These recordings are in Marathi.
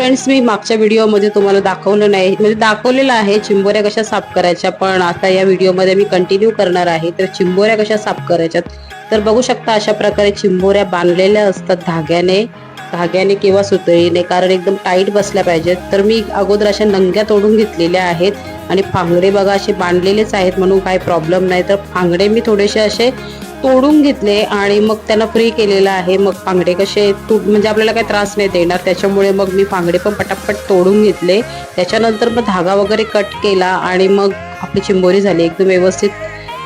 फ्रेंड्स मी मागच्या व्हिडिओमध्ये तुम्हाला दाखवलं नाही. म्हणजे दाखवलेलं आहे चिंबोऱ्या कशा साफ करायच्या पण आता या व्हिडिओमध्ये मी कंटिन्यू करणार आहे. तर चिंबोऱ्या कशा साफ करायच्यात? तर बघू शकता अशा प्रकारे चिंबोऱ्या बांधलेल्या असतात धाग्याने. धाग्याने किंवा सुतळीने कारण एकदम टाईट बसल्या पाहिजेत. तर मी अगोदर अशा नंग्या तोडून घेतलेल्या आहेत आणि फांगडे बघा असे बांधलेलेच आहेत म्हणून काही प्रॉब्लेम नाही. तर फांगडे मी थोडेसे असे तोडून घेतले आणि मग त्यांना फ्री केलेलं आहे. मग फांगडे कसे तूट म्हणजे आपल्याला काही त्रास नाही देणार. त्याच्यामुळे मग मी फांगडे पण पटापट तोडून घेतले. त्याच्यानंतर मग धागा वगैरे कट केला आणि मग आपली चिंबोरी झाली एकदम व्यवस्थित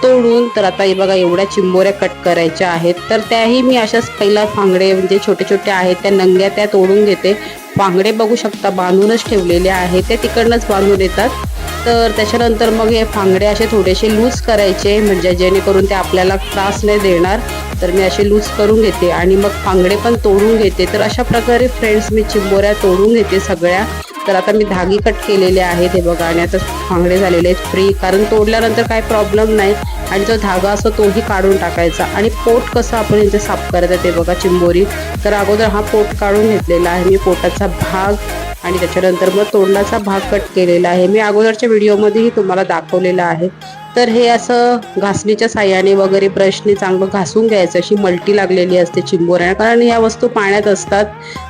तोडून. तर आता हे बघा एवढ्या चिंबोऱ्या कट करायच्या आहेत. तर त्याही मी अशाच पहिला फांगडे म्हणजे छोटे छोटे आहेत त्या नंग्या त्या तोडून घेते. फांगडे बघू शकता बांधूनच ठेवलेले आहेत. ते तिकडनंच बांधून येतात. तर त्याच्यानंतर मग हे फांगडे असे थोडेसे लूज करायचे म्हणजे जेणेकरून ते आपल्याला त्रास नाही देणार. तर मी असे लूज करून घेते आणि मग फांगडे पण तोडून घेते. तर अशा प्रकारे फ्रेंड्स मी चिंबोऱ्या तोडून घेते सगळ्या. तर आता मी धागे कट केलेले आहेत हे बघा आणि आता फांगडे झालेले आहेत फ्री कारण तोडल्यानंतर काही प्रॉब्लेम नाही. आणि जो धागा असतो तोही काढून टाकायचा. आणि पोट कसं आपण इथे साफ करायचं ते बघा चिंबोरी. तर अगोदर हा पोट काढून घेतलेला आहे मी पोटाचा भाग. आणि त्याच्यानंतर मग तोंडाचा भाग कट केलेला आहे. मी अगोदरच्या व्हिडिओमध्येही तुम्हाला दाखवलेलं आहे. तर हे असं घासणीच्या साह्याने वगैरे ब्रशने चांगलं घासून घ्यायचं. अशी मल्टी लागलेली असते चिंबोऱ्या कारण या वस्तू पाण्यात असतात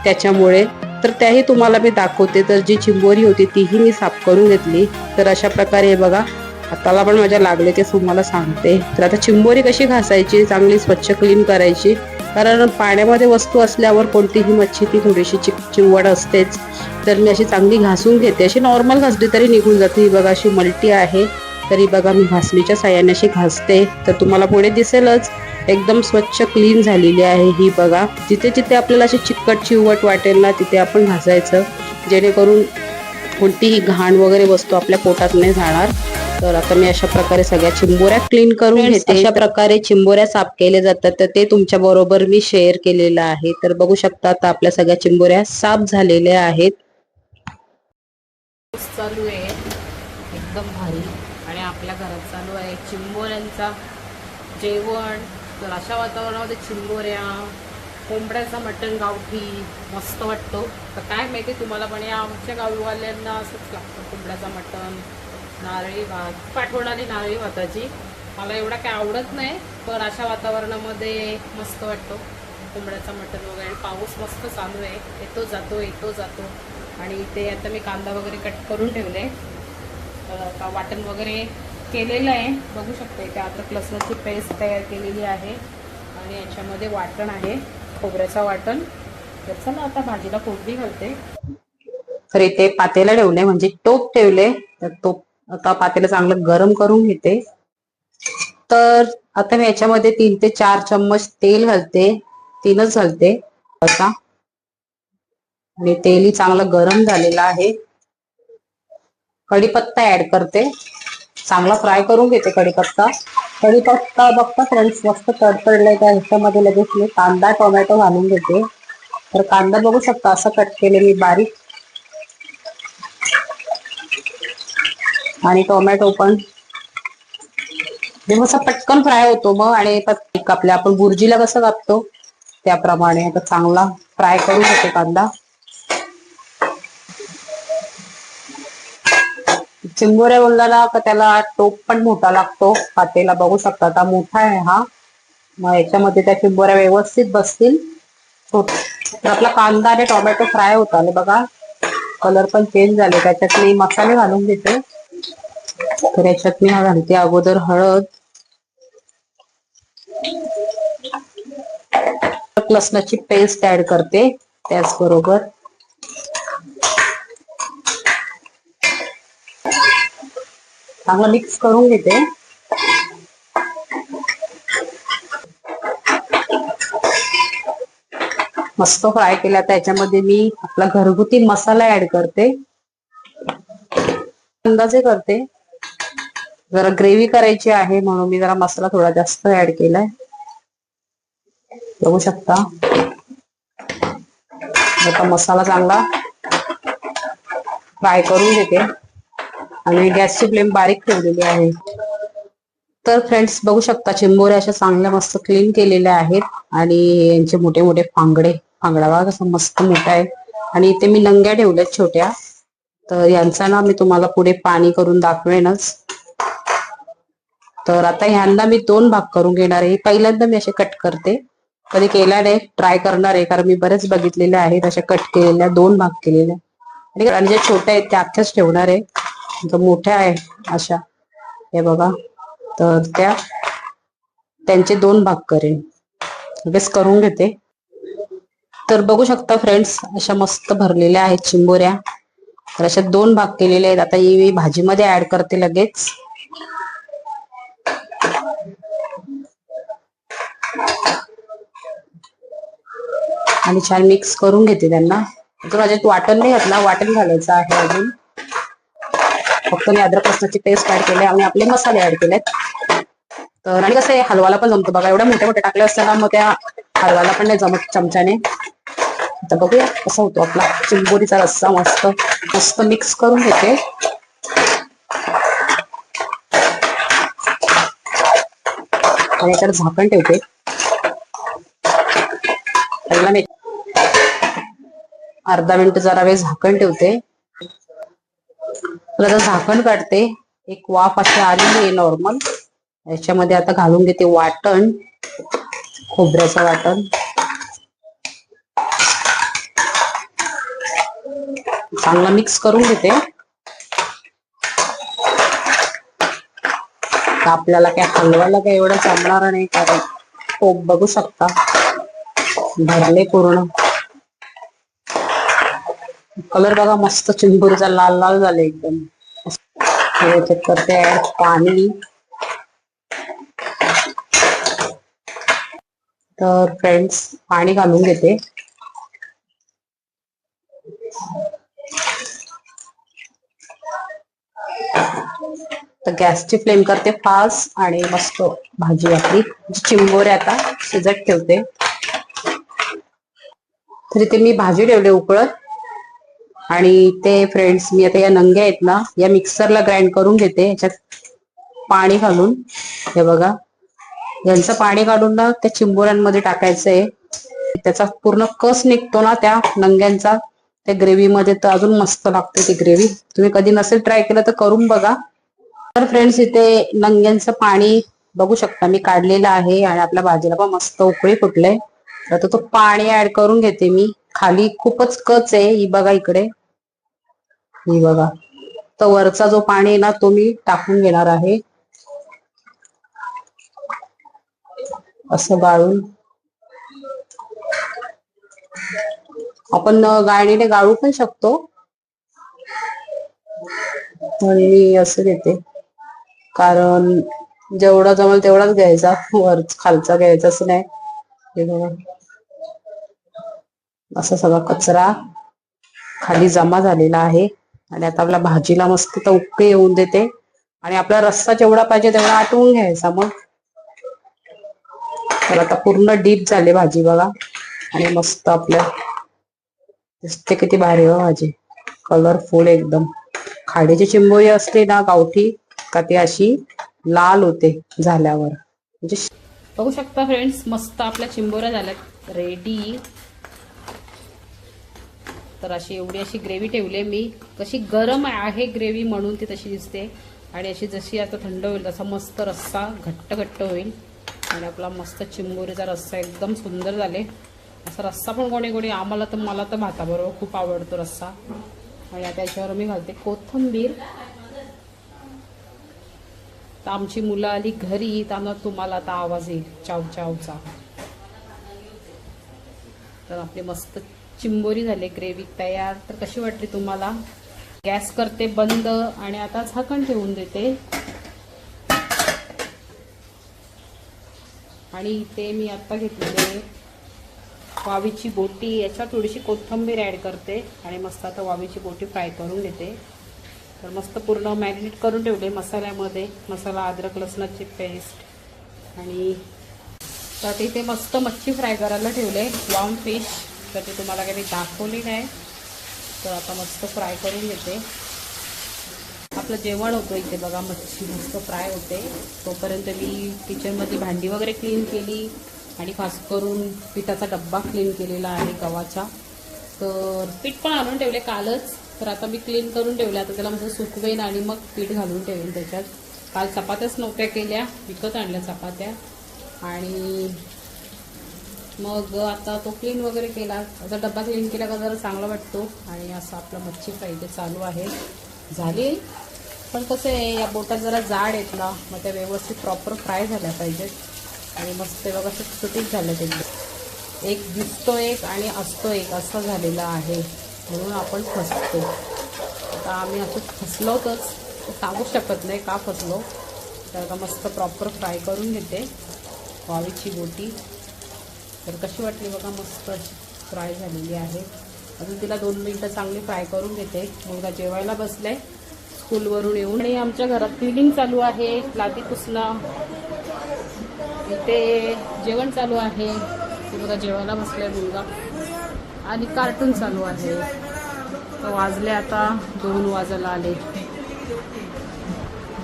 त्याच्यामुळे. तर त्याही तुम्हाला मी दाखवते. तर जी चिंबोरी होती तीही मी साफ करून घेतली. तर अशा प्रकारे हे बघा हाताला पण माझ्या लागले ते तुम्हाला सांगते. तर आता चिंबोरी कशी घासायची चांगली स्वच्छ क्लीन करायची. कारण पाण्यामध्ये वस्तू असल्यावर कोणतीही मच्छी ती थोडीशी चिक चिवड असतेच. तर मी अशी चांगली घासून घेते. अशी नॉर्मल घासली तरी निघून जाते. ही बघा अशी मल्टी आहे. तरी बघा मी घासणीच्या साह्याने अशी घासते. तर तुम्हाला पुढे दिसेलच एकदम स्वच्छ क्लीन झालेली आहे ही बघा. जिथे जिथे आपल्याला अशी चिकट चिवट वाटेल ना तिथे आपण घासायचं जेणेकरून कोणतीही घाण वगैरे वस्तू आपल्या पोटात नाही जाणार. तर आता मी अशा प्रकारे सगळ्या चिंबोऱ्या क्लीन करून घेते. अशा प्रकारे चिंबोऱ्या साफ केल्या जातात तर ते तुमच्या बरोबर मी शेअर केलेलं आहे. तर बघू शकता आता आपल्या सगळ्या चिंबोऱ्या साफ झालेल्या आहेत. चालू आहे. एकदम भारी. आणि आपल्या घरात चालू आहे चिंबोऱ्यांचा जेवण. तर अशा वातावरणामध्ये चिंबोऱ्या कोंबड्याचा मटण गावठी मस्त वाटतो. तर काय माहिती तुम्हाला पण या आमच्या गाववाल्यांना असंच लागतं कोंबड्याचा मटण नारळी भात. पाठवणारी नारळी भाताची. मला एवढा काय आवडत नाही पण अशा वातावरणामध्ये मस्त वाटतो. कोंबड्याचा मटण वगैरे. आणि पाऊस मस्त चालू आहे. येतो जातो येतो जातो. आणि इथे आता मी कांदा वगैरे कट करून ठेवले. आता वाटण वगैरे केलेलं आहे. बघू शकता इथे अद्रक लसणाची पेस्ट तयार केलेली आहे. आणि याच्यामध्ये वाटण आहे खोबऱ्याचं वाटण. तर चला आता भाजीला फोडणी घालते. तर इथे पातेला ठेवले म्हणजे टोप ठेवले. तर टोप आता पातेला चांगलं गरम करून घेते. तर आता मी याच्यामध्ये तीन ते चार चम्मच तेल घालते. तीनच घालते. आता. आणि तेलही चांगलं गरम झालेलं आहे. कढीपत्ता ऍड करते. चांगला फ्राय करून घेते कढीपत्ता. कढीपत्ता बघता फ्रेंड्स मस्त तडतडलाय त्या ह्याच्यामध्ये लगेच मी कांदा टोमॅटो घालून घेते. तर कांदा बघू शकता असं कट केले मी बारीक. आणि टोमॅटो पण. असं पटकन फ्राय होतो मग आणि पट- आपल्या आपण बुर्जीला कसं कापतो? त्याप्रमाणे आता चांगला फ्राय करू घेते कांदा. चिंबोऱ्या बोलला का त्याला टोप पण मोठा लागतो. हातेला बघू शकता. आता मोठा आहे हा. मग याच्यामध्ये त्या चिंबोऱ्या व्यवस्थित बसतील. तर आपला कांदा आणि टोमॅटो फ्राय होत आले बघा. कलर पण चेंज झाले. त्याच्यात मी मसाले घालून घेते तर याच्यात मी हा घालते अगोदर हळद. लसणाची पेस्ट ऍड करते. त्याचबरोबर चांगलं मिक्स करून घेते. मस्त फ्राय केला. त्याच्यामध्ये मी आपला घरगुती मसाला ऍड करते. अंदाजे करते. जरा ग्रेव्ही करायची आहे म्हणून मी जरा मसाला थोडा जास्त ऍड केलाय. बघू शकता. आता मसाला चांगला फ्राय करून घेते. आणि गॅसची फ्लेम बारीक ठेवलेली आहे. तर फ्रेंड्स बघू शकता चिंबोऱ्या अशा चांगल्या मस्त क्लीन केलेल्या आहेत. आणि यांचे मोठे मोठे फांगडे. फांगडा बघा कसं मस्त मोठा आहे. आणि इथे मी नंग्या ठेवल्यात छोट्या. तर यांचा ना मी तुम्हाला पुढे पाणी करून दाखवेनच. तर आता ह्यांना मी दोन भाग करून घेणार आहे. पहिल्यांदा मी असे कट करते. कधी केल्या नाही ट्राय करणार आहे. कारण मी बरेच बघितलेले आहेत. अशा कट केलेल्या दोन भाग केलेल्या. आणि ज्या छोट्या आहेत त्या अख्ख्याच ठेवणार आहे. जो मोठ्या आहे अशा. हे बघा. तर त्या त्यांचे दोन भाग करेन. लगेच करून घेते. तर बघू शकता फ्रेंड्स अशा मस्त भरलेल्या आहेत चिंबोऱ्या. तर अशा दोन भाग केलेले आहेत. आता ही मी भाजीमध्ये ऍड करते लगेच. आणि छान मिक्स करून घेते त्यांना. अजून माझ्यात वाटण नाही घातला. वाटण घालायचं आहे अजून. फक्त मी अद्रक लसणाची पेस्ट ऍड केली आणि आपले मसाले ऍड केलेत. तर आणि कसं आहे हलवाला पण जमतो. बघा एवढ्या मोठ्या मोठ्या टाकल्या असताना मग त्या हलवाला पण नाही जमत चमच्याने. आता बघूया कसा होतो आपला. चिंबोरीचा रस्सा मस्त मस्त मिक्स करून घेते. आणि याच्यावर झाकण ठेवते. पहिला मी अर्धा मिनिट जरा वेळ झाकण ठेवते. तर आता झाकण काढते. एक वाफ अशी आलेली आहे नॉर्मल याच्यामध्ये आता घालून घेते वाटण. खोबऱ्याचं वाटण. चांगला मिक्स करून घेते. आपल्याला काय हलवायला काय एवढं जमणार नाही कारण कोप बघू शकता. भरले पूर्ण. कलर बघा मस्त चिंबुरीचा लाल लाल झाले एकदम. याच्यात करते पाणी. तर फ्रेंड्स पाणी घालून घेते. तर गॅसची फ्लेम करते फास्ट आणि मस्त भाजी आपली. चिंबोरे आता शिजत ठेवते. तर इथे मी भाजी ठेवले उकळत. आणि ते फ्रेंड्स मी आता या नंग्या आहेत ना या मिक्सरला ग्राइंड करून घेते याच्यात पाणी घालून. हे बघा. यांचं पाणी काढून ना त्या चिंबोऱ्यांमध्ये टाकायचं आहे त्याचा पूर्ण कस निघतो ना त्या नंग्यांचा त्या ग्रेव्हीमध्ये तर अजून मस्त लागते ती ग्रेव्ही तुम्ही कधी नसेल ट्राय केलं तर करून बघा. तर फ्रेंड्स इथे नंग्यांचं पाणी बघू शकता. मी काढलेलं आहे आणि आपल्या भाजीला पण मस्त उकळी फुटलंय. आता तो पाणी ऍड करून घेते मी. खाली खूपच कच आहे ही बघा इकडे. ही बघा. तर वरचा जो पाणी आहे ना तो मी टाकून घेणार आहे. असं गाळून. आपण गाळणीने गाळू पण शकतो. मी असं देते. कारण जेवढा जमेल तेवढाच घ्यायचा. वर खालचा घ्यायचा असं नाही. हे बघा असा सगळा कचरा खाली जमा झालेला आहे. आणि आता आपल्या भाजीला मस्त तर उकळी येऊन देते. आणि आपला रस्सा जेवढा पाहिजे तेवढा आटवून घ्यायचा मग. तर आता पूर्ण डीप झाले भाजी बघा. आणि मस्त आपल्या दिसते किती भारी हो भाजी. कलरफुल एकदम. खाडीची चिंबोळी असते ना गावठी का ती अशी लाल होते झाल्यावर. म्हणजे बघू शकता फ्रेंड्स मस्त आपल्या चिंबोऱ्या झाल्यात. रेडी तर अशी एवढी अशी ग्रेव्ही ठेवली मी. कशी गरम आहे ग्रेव्ही म्हणून ती तशी दिसते. आणि अशी जशी आता थंड होईल तसा मस्त रस्सा घट्ट घट्ट होईल. आणि आपला मस्त चिंबोरीचा रस्सा एकदम सुंदर झाले. असा रस्सा पण कोणी कोणी आम्हाला तर मला तर भाताबरोबर खूप आवडतो रस्सा. आणि आता याच्यावर मी घालते कोथंबीर. तर आमची मुलं आली घरी त्यांना तुम्हाला आता आवाज येईल. चाव चावचा. तर आपले मस्त चिंबोरी झाले ग्रेव्ही तयार. तर कशी वाटली तुम्हाला? गॅस करते बंद आणि आता झाकण ठेवून देते. आणि इथे मी आत्ता घेतलेले वावीची बोटी याच्यात थोडीशी कोथिंबीर ॲड करते आणि मस्त आता वावीची बोटी फ्राय करून घेते. तर मस्त पूर्ण मॅरिनेट करून ठेवले मसाल्यामध्ये. मसाला अद्रक लसणाची पेस्ट. आणि तर इथे मस्त मच्छी फ्राय करायला ठेवले. वाम फिश. तर ते तुम्हाला काही दाखवली नाही. तर आता मस्त फ्राय करून घेते. आपलं जेवण होतं इथे बघा मच्छी मस्त फ्राय होते. तोपर्यंत मी किचनमध्ये भांडी वगैरे क्लीन केली आणि खास करून पिठाचा डब्बा क्लीन केलेला आहे गव्हाचा. तर पीठ पण आणून ठेवले कालच. तर आता मी क्लीन करून ठेवले. आता त्याला मस्त सुकवेन आणि मग पीठ घालून ठेवेन त्याच्यात. काल चपात्याच नव्हत्या केल्या. विकत आणल्या चपात्या. आणि मग आता तो क्लीन वगैरे केला. आता डब्बा क्लीन केला का जरा चांगला वाटतो. आणि असं आपलं मच्छी फ्राय ते चालू आहे. झाली. पण कसं आहे या बोटात जरा जाड आहेत ना मग त्या व्यवस्थित प्रॉपर फ्राय झाल्या पाहिजेत. आणि मस्त बघा सुटीत झालं ते एक दिसतो एक आणि असतो एक. असं झालेलं आहे. म्हणून आपण फसतो. आता आम्ही असं फसलोतच सांगू शकत नाही का फसलो. तर आता मस्त प्रॉपर फ्राय करून घेते. वावीची बोटी तर कशी वाटली बघा मस्त फ्राय झालेली आहे. अजून तिला दोन मिनटं चांगली फ्राय करून घेते. मुलगा जेवायला बसलाय. स्कूलवरून येऊन. आणि आमच्या घरात क्लिनिंग चालू आहे. लादी पुसणं. इथे जेवण चालू आहे. मुलगा जेवायला बसलाय मुलगा. आणि कार्टून चालू आहे. वाजले आता दोन वाजायला आले.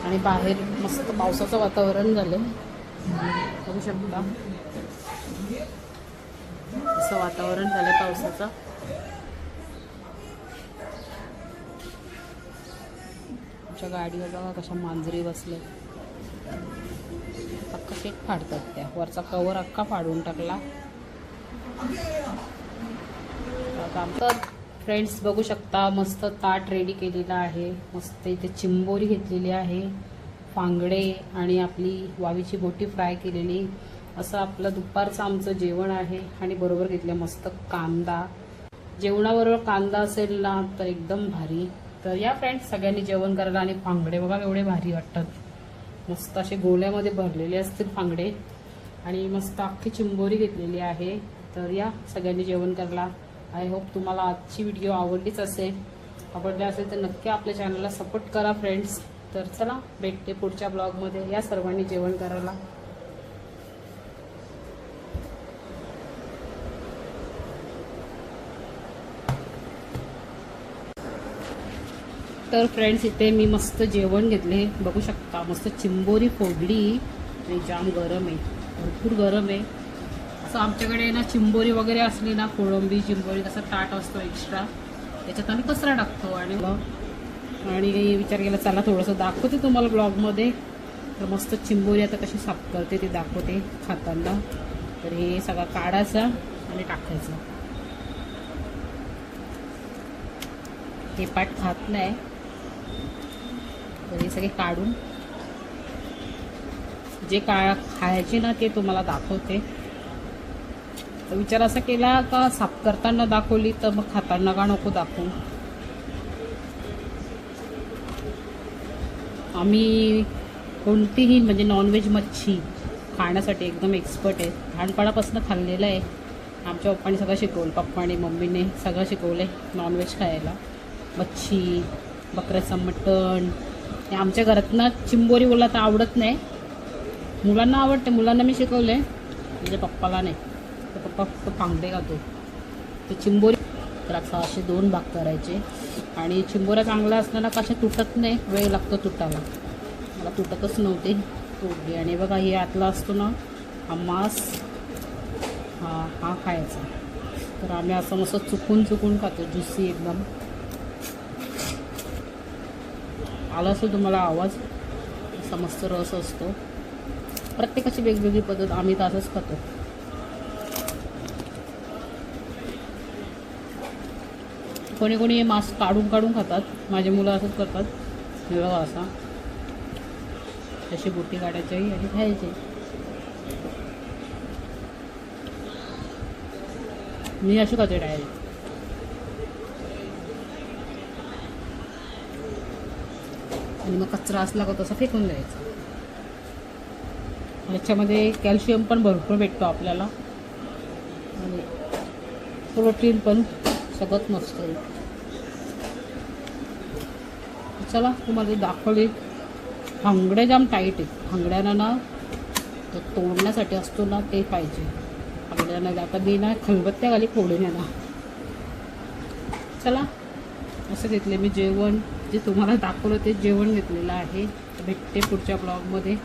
आणि बाहेर मस्त पावसाचं वातावरण झालं बघू शकता. असं वातावरण झालं पावसाचं. आमच्या गाडीवर बघा कशा मांजरी बसले अख्खा शेक फाडतात त्या. वरचा कवर अख्खा फाडून टाकला. आता तर फ्रेंड्स बघू शकता मस्त ताट रेडी केलेलं आहे. मस्त इथे चिंबोरी घेतलेली आहे. फांगडे आणि आपली वावीची बोटी फ्राय केलेली. असं आपलं दुपारचं आमचं जेवण आहे आणि बरोबर घेतलं मस्त कांदा. जेवणाबरोबर कांदा असेल ना तर एकदम भारी. तर या फ्रेंड्स सगळ्यांनी जेवण करायला आणि फांगडे बघा एवढे भारी वाटतात. मस्त असे गोल्यामध्ये भरलेले असतील फांगडे. आणि मस्त अख्खी चिंबोरी घेतलेली आहे. तर या सगळ्यांनी जेवण करायला. आय होप तुम्हाला आजची व्हिडिओ आवडलीच असेल. आवडली असेल तर नक्की आपल्या चॅनलला सपोर्ट करा फ्रेंड्स तर चला भेटते पुढच्या ब्लॉगमध्ये या सर्वांनी जेवण करायला. तर फ्रेंड्स इथे मी मस्त जेवण घेतले. बघू शकता मस्त चिंबोरी फोडली आणि जाम गरम आहे. भरपूर गरम आहे. सो आमच्याकडे ना चिंबोरी वगैरे असली ना कोळंबी चिंबोरी तसा ताट असतो एक्स्ट्रा त्याच्यात आम्ही कचरा टाकतो आणि आणि विचार केला चला थोडंसं दाखवते तुम्हाला ब्लॉगमध्ये तर मस्त चिंबोरी आता कशी साफ करते ते दाखवते खाताना. तर हे सगळं काढायचा आणि टाकायचं. हे पाठ खात नाही. तर हे सगळे काढून जे का खायचे ना ते तुम्हाला दाखवते. तर विचार असा केला का साफ करताना दाखवली तर मग खाताना का नको दाखवू? आम्ही कोणतीही म्हणजे नॉनव्हेज मच्छी खाण्यासाठी एकदम एक्सपर्ट आहे. लहानपणापासून खाल्लेलं आहे. आमच्या पप्पाने सगळं शिकवलं. पप्पाने मम्मीने सगळं शिकवलं आहे नॉनव्हेज खायला. मच्छी बकऱ्याचं मटण. हे आमच्या घरातनं चिंबोरी बोलला तर आवडत नाही. मुलांना आवडते. मुलांना मी शिकवलं आहे म्हणजे पप्पाला नाही. तर पप्पा फक्त फांगडे खातो. ते चिंबोरी द्राक्ष असे दोन भाग करायचे. आणि चिंबोऱ्या चांगल्या असल्याना कशा तुटत नाही वेळ लागतो तुटायला. मला तुटतच नव्हते. तोडली. आणि बघा हे आतला असतो ना हा मांस हा हा खायचा. तर आम्ही असं मस्त चुकून चुकून खातो ज्युसी एकदम. आला असेल तुम्हाला आवाज असा मस्त रस असतो. प्रत्येकाची वेगवेगळी पद्धत आम्ही तर असंच खातो. कोणी कोणी हे मांस काढून काढून खातात. माझे मुलं असंच करतात. हे असा. तशी बोटी काढायची आणि खायची. मी अशी खाते डायरेक्ट. आणि मग कचरा असला का तसा फेकून द्यायचा. याच्यामध्ये कॅल्शियम पण भरपूर भेटतो आपल्याला. आणि प्रोटीन पण सगळंच मस्त आहे चला तुम्हाला दाखवले. हांगडे जाम टाईट आहेत. हांगड्यांना ना तो तोडण्यासाठी असतो ना ते पाहिजे. हांगड्यानं आता मी ना खलबत्त्या खाली फोडून येणार. चला असं घेतले मी जेवण. जे तुम्हाला दाखवलं ते जेवण घेतलेलं आहे. भेटते पुढच्या ब्लॉगमध्ये